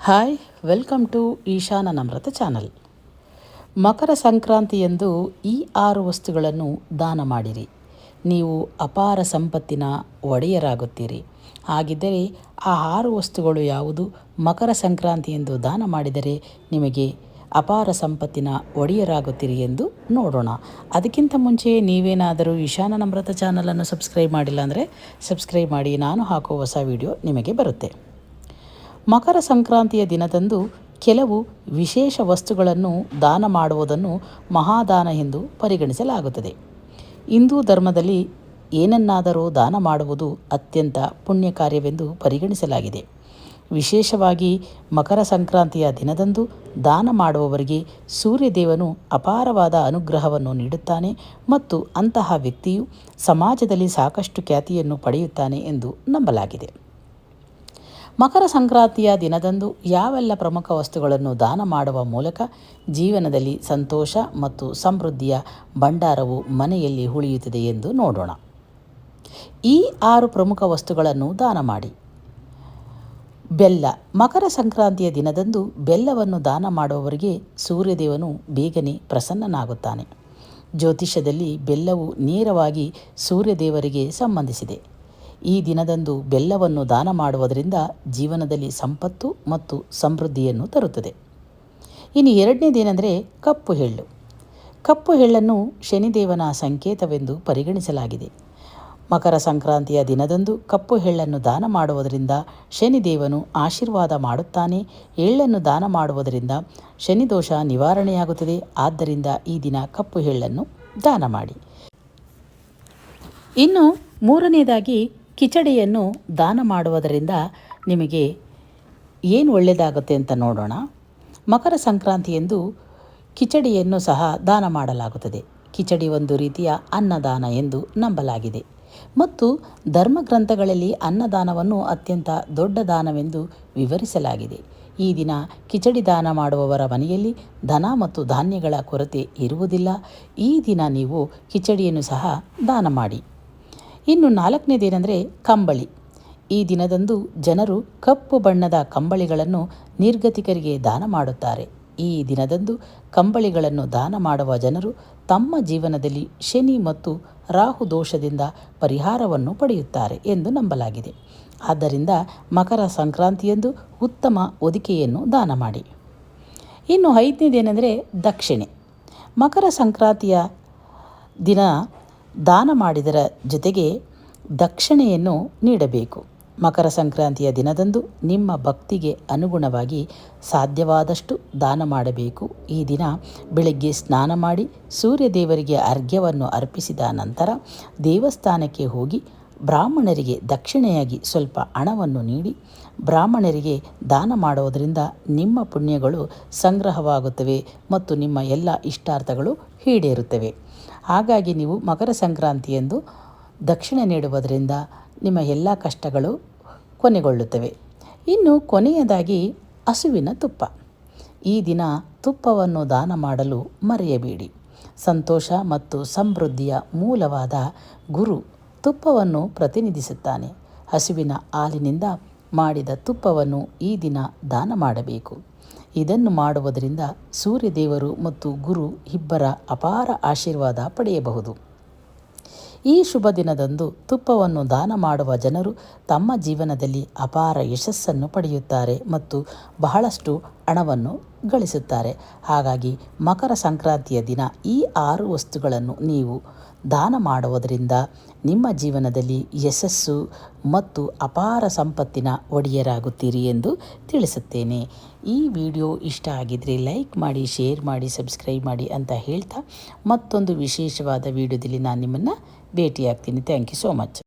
Hi welcome to Eshana Namrata channel Makara ಸಂಕ್ರಾಂತಿಯಂದು ಈ ಆರು ವಸ್ತುಗಳನ್ನು ದಾನ ಮಾಡಿರಿ. ನೀವು ಅಪಾರ ಸಂಪತ್ತಿನ ಒಡೆಯರಾಗುತ್ತೀರಿ. ಹಾಗಿದ್ದರೆ ಆ ಆರು ವಸ್ತುಗಳು ಯಾವುದು? ಮಕರ ಸಂಕ್ರಾಂತಿಯಂದು ದಾನ ಮಾಡಿದರೆ ನಿಮಗೆ ಅಪಾರ ಸಂಪತ್ತಿನ ಒಡೆಯರಾಗುತ್ತೀರಿ ಎಂದು ನೋಡೋಣ. ಅದಕ್ಕಿಂತ ಮುಂಚೆ ನೀವೇನಾದರೂ ಈಶಾನ ನಮ್ರತ ಚಾನಲನ್ನು ಸಬ್ಸ್ಕ್ರೈಬ್ ಮಾಡಿಲ್ಲ ಅಂದರೆ ಸಬ್ಸ್ಕ್ರೈಬ್ ಮಾಡಿ. ನಾನು ಹಾಕೋ ಹೊಸ ವಿಡಿಯೋ ನಿಮಗೆ ಬರುತ್ತೆ. ಮಕರ ಸಂಕ್ರಾಂತಿಯ ದಿನದಂದು ಕೆಲವು ವಿಶೇಷ ವಸ್ತುಗಳನ್ನು ದಾನ ಮಾಡುವುದನ್ನು ಮಹಾದಾನ ಎಂದು ಪರಿಗಣಿಸಲಾಗುತ್ತದೆ. ಹಿಂದೂ ಧರ್ಮದಲ್ಲಿ ಏನನ್ನಾದರೂ ದಾನ ಮಾಡುವುದು ಅತ್ಯಂತ ಪುಣ್ಯ ಕಾರ್ಯವೆಂದು ಪರಿಗಣಿಸಲಾಗಿದೆ. ವಿಶೇಷವಾಗಿ ಮಕರ ಸಂಕ್ರಾಂತಿಯ ದಿನದಂದು ದಾನ ಮಾಡುವವರಿಗೆ ಸೂರ್ಯದೇವನು ಅಪಾರವಾದ ಅನುಗ್ರಹವನ್ನು ನೀಡುತ್ತಾನೆ ಮತ್ತು ಅಂತಹ ವ್ಯಕ್ತಿಯು ಸಮಾಜದಲ್ಲಿ ಸಾಕಷ್ಟು ಖ್ಯಾತಿಯನ್ನು ಪಡೆಯುತ್ತಾನೆ ಎಂದು ನಂಬಲಾಗಿದೆ. ಮಕರ ಸಂಕ್ರಾಂತಿಯ ದಿನದಂದು ಯಾವೆಲ್ಲ ಪ್ರಮುಖ ವಸ್ತುಗಳನ್ನು ದಾನ ಮಾಡುವ ಮೂಲಕ ಜೀವನದಲ್ಲಿ ಸಂತೋಷ ಮತ್ತು ಸಮೃದ್ಧಿಯ ಭಂಡಾರವು ಮನೆಯಲ್ಲಿ ಉಳಿಯುತ್ತದೆ ಎಂದು ನೋಡೋಣ. ಈ ಆರು ಪ್ರಮುಖ ವಸ್ತುಗಳನ್ನು ದಾನ ಮಾಡಿ. ಬೆಲ್ಲ. ಮಕರ ಸಂಕ್ರಾಂತಿಯ ದಿನದಂದು ಬೆಲ್ಲವನ್ನು ದಾನ ಮಾಡುವವರಿಗೆ ಸೂರ್ಯದೇವನು ಬೇಗನೆ ಪ್ರಸನ್ನನಾಗುತ್ತಾನೆ. ಜ್ಯೋತಿಷ್ಯದಲ್ಲಿ ಬೆಲ್ಲವು ನೇರವಾಗಿ ಸೂರ್ಯದೇವರಿಗೆ ಸಂಬಂಧಿಸಿದೆ. ಈ ದಿನದಂದು ಬೆಲ್ಲವನ್ನು ದಾನ ಮಾಡುವುದರಿಂದ ಜೀವನದಲ್ಲಿ ಸಂಪತ್ತು ಮತ್ತು ಸಮೃದ್ಧಿಯನ್ನು ತರುತ್ತದೆ. ಇನ್ನು ಎರಡನೇದೇನೆಂದರೆ ಕಪ್ಪು ಎಳ್ಳು. ಕಪ್ಪು ಹೆಳ್ಳನ್ನು ಶನಿದೇವನ ಸಂಕೇತವೆಂದು ಪರಿಗಣಿಸಲಾಗಿದೆ. ಮಕರ ಸಂಕ್ರಾಂತಿಯ ದಿನದಂದು ಕಪ್ಪು ಹೆಳ್ಳನ್ನು ದಾನ ಮಾಡುವುದರಿಂದ ಶನಿದೇವನು ಆಶೀರ್ವಾದ ಮಾಡುತ್ತಾನೆ. ಎಳ್ಳನ್ನು ದಾನ ಮಾಡುವುದರಿಂದ ಶನಿದೋಷ ನಿವಾರಣೆಯಾಗುತ್ತದೆ. ಆದ್ದರಿಂದ ಈ ದಿನ ಕಪ್ಪು ಹೆಳ್ಳನ್ನು ದಾನ ಮಾಡಿ. ಇನ್ನು ಮೂರನೆಯದಾಗಿ ಕಿಚಡಿಯನ್ನು ದಾನ ಮಾಡುವುದರಿಂದ ನಿಮಗೆ ಏನು ಒಳ್ಳೆಯದಾಗುತ್ತೆ ಅಂತ ನೋಡೋಣ. ಮಕರ ಸಂಕ್ರಾಂತಿಯಂದು ಕಿಚಡಿಯನ್ನು ಸಹ ದಾನ ಮಾಡಲಾಗುತ್ತದೆ. ಕಿಚಡಿ ಒಂದು ರೀತಿಯ ಅನ್ನದಾನ ಎಂದು ನಂಬಲಾಗಿದೆ. ಮತ್ತು ಧರ್ಮಗ್ರಂಥಗಳಲ್ಲಿ ಅನ್ನದಾನವನ್ನು ಅತ್ಯಂತ ದೊಡ್ಡ ದಾನವೆಂದು ವಿವರಿಸಲಾಗಿದೆ. ಈ ದಿನ ಕಿಚಡಿ ದಾನ ಮಾಡುವವರ ಮನೆಯಲ್ಲಿ ಧನ ಮತ್ತು ಧಾನ್ಯಗಳ ಕೊರತೆ ಇರುವುದಿಲ್ಲ. ಈ ದಿನ ನೀವು ಕಿಚಡಿಯನ್ನು ಸಹ ದಾನ ಮಾಡಿ. ಇನ್ನು ನಾಲ್ಕನೇದೇನೆಂದರೆ ಕಂಬಳಿ. ಈ ದಿನದಂದು ಜನರು ಕಪ್ಪು ಬಣ್ಣದ ಕಂಬಳಿಗಳನ್ನು ನಿರ್ಗತಿಕರಿಗೆ ದಾನ ಮಾಡುತ್ತಾರೆ. ಈ ದಿನದಂದು ಕಂಬಳಿಗಳನ್ನು ದಾನ ಮಾಡುವ ಜನರು ತಮ್ಮ ಜೀವನದಲ್ಲಿ ಶನಿ ಮತ್ತು ರಾಹು ದೋಷದಿಂದ ಪರಿಹಾರವನ್ನು ಪಡೆಯುತ್ತಾರೆ ಎಂದು ನಂಬಲಾಗಿದೆ. ಆದ್ದರಿಂದ ಮಕರ ಸಂಕ್ರಾಂತಿಯಂದು ಉತ್ತಮ ಒದಿಕೆಯನ್ನು ದಾನ ಮಾಡಿ. ಇನ್ನು ಐದನೇದೇನೆಂದರೆ ದಕ್ಷಿಣೆ. ಮಕರ ಸಂಕ್ರಾಂತಿಯ ದಿನ ದಾನ ಮಾಡಿದರ ಜೊತೆಗೆ ದಕ್ಷಿಣೆಯನ್ನು ನೀಡಬೇಕು. ಮಕರ ಸಂಕ್ರಾಂತಿಯ ದಿನದಂದು ನಿಮ್ಮ ಭಕ್ತಿಗೆ ಅನುಗುಣವಾಗಿ ಸಾಧ್ಯವಾದಷ್ಟು ದಾನ ಮಾಡಬೇಕು. ಈ ದಿನ ಬೆಳಗ್ಗೆ ಸ್ನಾನ ಮಾಡಿ ಸೂರ್ಯದೇವರಿಗೆ ಅರ್ಘ್ಯವನ್ನು ಅರ್ಪಿಸಿದ ನಂತರ ದೇವಸ್ಥಾನಕ್ಕೆ ಹೋಗಿ ಬ್ರಾಹ್ಮಣರಿಗೆ ದಕ್ಷಿಣೆಯಾಗಿ ಸ್ವಲ್ಪ ಹಣವನ್ನು ನೀಡಿ, ಬ್ರಾಹ್ಮಣರಿಗೆ ದಾನ ಮಾಡುವುದರಿಂದ ನಿಮ್ಮ ಪುಣ್ಯಗಳು ಸಂಗ್ರಹವಾಗುತ್ತವೆ ಮತ್ತು ನಿಮ್ಮ ಎಲ್ಲ ಇಷ್ಟಾರ್ಥಗಳು ಈಡೇರುತ್ತವೆ. ಹಾಗಾಗಿ ನೀವು ಮಕರ ಸಂಕ್ರಾಂತಿಯಂದು ದಕ್ಷಿಣೆ ನೀಡುವುದರಿಂದ ನಿಮ್ಮ ಎಲ್ಲ ಕಷ್ಟಗಳು ಕೊನೆಗೊಳ್ಳುತ್ತವೆ. ಇನ್ನು ಕೊನೆಯದಾಗಿ ಹಸುವಿನ ತುಪ್ಪ. ಈ ದಿನ ತುಪ್ಪವನ್ನು ದಾನ ಮಾಡಲು ಮರೆಯಬೇಡಿ. ಸಂತೋಷ ಮತ್ತು ಸಮೃದ್ಧಿಯ ಮೂಲವಾದ ಗುರು ತುಪ್ಪವನ್ನು ಪ್ರತಿನಿಧಿಸುತ್ತಾನೆ. ಹಸುವಿನ ಹಾಲಿನಿಂದ ಮಾಡಿದ ತುಪ್ಪವನ್ನು ಈ ದಿನ ದಾನ ಮಾಡಬೇಕು. ಇದನ್ನು ಮಾಡುವುದರಿಂದ ಸೂರ್ಯದೇವರು ಮತ್ತು ಗುರು ಇಬ್ಬರ ಅಪಾರ ಆಶೀರ್ವಾದ ಪಡೆಯಬಹುದು. ಈ ಶುಭ ದಿನದಂದು ತುಪ್ಪವನ್ನು ದಾನ ಮಾಡುವ ಜನರು ತಮ್ಮ ಜೀವನದಲ್ಲಿ ಅಪಾರ ಯಶಸ್ಸನ್ನು ಪಡೆಯುತ್ತಾರೆ ಮತ್ತು ಬಹಳಷ್ಟು ಹಣವನ್ನು ಗಳಿಸುತ್ತಾರೆ. ಹಾಗಾಗಿ ಮಕರ ಸಂಕ್ರಾಂತಿಯ ದಿನ ಈ ಆರು ವಸ್ತುಗಳನ್ನು ನೀವು ದಾನ ಮಾಡುವುದರಿಂದ ನಿಮ್ಮ ಜೀವನದಲ್ಲಿ ಯಶಸ್ಸು ಮತ್ತು ಅಪಾರ ಸಂಪತ್ತಿನ ಒಡೆಯರಾಗುತ್ತೀರಿ ಎಂದು ತಿಳಿಸುತ್ತೇನೆ. ಈ ವಿಡಿಯೋ ಇಷ್ಟ ಆಗಿದ್ದರೆ ಲೈಕ್ ಮಾಡಿ, ಶೇರ್ ಮಾಡಿ, ಸಬ್ಸ್ಕ್ರೈಬ್ ಮಾಡಿ ಅಂತ ಹೇಳ್ತಾ ಮತ್ತೊಂದು ವಿಶೇಷವಾದ ವಿಡಿಯೋದಲ್ಲಿ ನಾನು ನಿಮ್ಮನ್ನು ಭೇಟಿಯಾಗ್ತೀನಿ. Thank you so much.